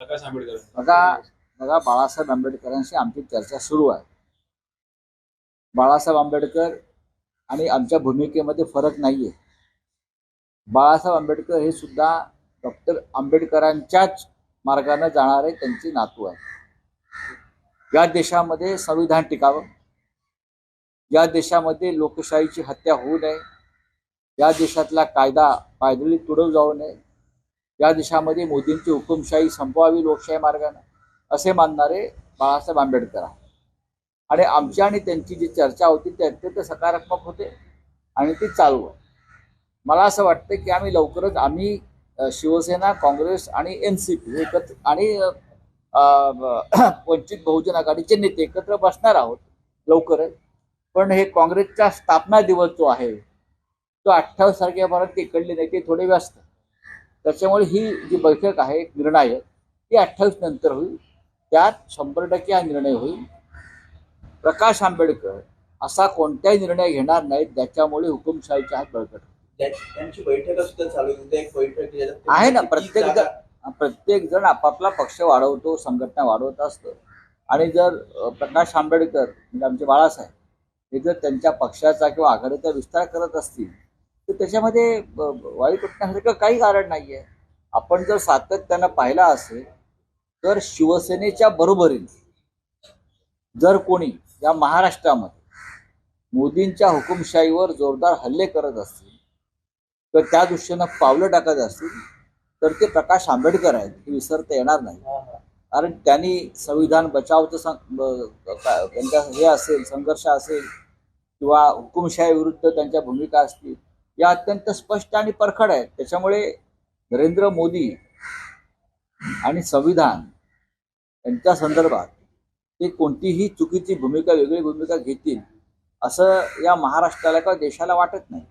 प्रकाश आंबेडकर. बघा बघा बाळासाहेब आंबेडकरांशी आमची चर्चा सुरू आहे. बाळासाहेब आंबेडकर आणि आमच्या भूमिकेमध्ये फरक नाहीये. बाळासाहेब आंबेडकर हे सुद्धा डॉक्टर आंबेडकरांच्याच मार्गाने जाणारे त्यांचे नातू आहे या देशामध्ये संविधान टिकावं. या देशामध्ये लोकशाहीची हत्या होऊ नये. या देशातला कायदा पायदळी तुडव जाऊ नये. या देशामध्ये मोदींची हुकुमशाही संपवावी लोकशाही मार्गाने असे मानणारे बाळासाहेब आंबेडकर आहे आणि आमची आणि त्यांची जी चर्चा होती ती अत्यंत सकारात्मक होते आणि ती चालू आहे. मला असं वाटतं की आम्ही लवकरच आम्ही शिवसेना काँग्रेस आणि एन सी पी एकत्र आणि वंचित बहुजन आघाडीचे नेते एकत्र बसणार आहोत लवकरच. पण हे काँग्रेसचा स्थापना दिवस जो आहे तो अठ्ठावीस तारखेपर्यंत इकडले नेते थोडे व्यस्त. त्याच्यामुळे ही जी बैठक आहे निर्णायक ती अठ्ठावीस नंतर होईल. त्यात शंभर टक्के हा निर्णय होईल. प्रकाश आंबेडकर असा कोणताही निर्णय घेणार नाहीत ज्याच्यामुळे हुकुमशाहीच्या हात बळकट त्यांची बैठक सुद्धा चालू एक बैठक आहे ना प्रत्येक जण प्रत्येक जण आपापला पक्ष वाढवतो संघटना वाढवत असतो. आणि जर प्रकाश आंबेडकर म्हणजे आमचे बाळासाहेब हे जर त्यांच्या पक्षाचा किंवा आघाडीचा विस्तार करत असतील तर त्याच्यामध्ये वाईट वाटण्यासारखं काही कारण नाही आहे आपण जर सातत्यानं पाहिला असेल तर शिवसेनेच्या बरोबरीने जर कोणी या महाराष्ट्रामध्ये मोदींच्या हुकुमशाहीवर जोरदार हल्ले करत असतील तर त्या दृष्टीनं पावलं टाकत असतील तर ते प्रकाश आंबेडकर आहेत हे विसरता येणार नाही. कारण त्यांनी संविधान बचावचं त्यांचा हे असेल संघर्ष असेल किंवा हुकुमशाही विरुद्ध त्यांच्या भूमिका असतील या अत्यंत स्पष्ट आणि परखड आहेत. त्याच्यामुळे नरेंद्र मोदी आणि संविधान यांच्या संदर्भात ते कोणतीही चुकीची भूमिका वेगळी भूमिका घेतील असं या महाराष्ट्राला किंवा देशाला वाटत नाही.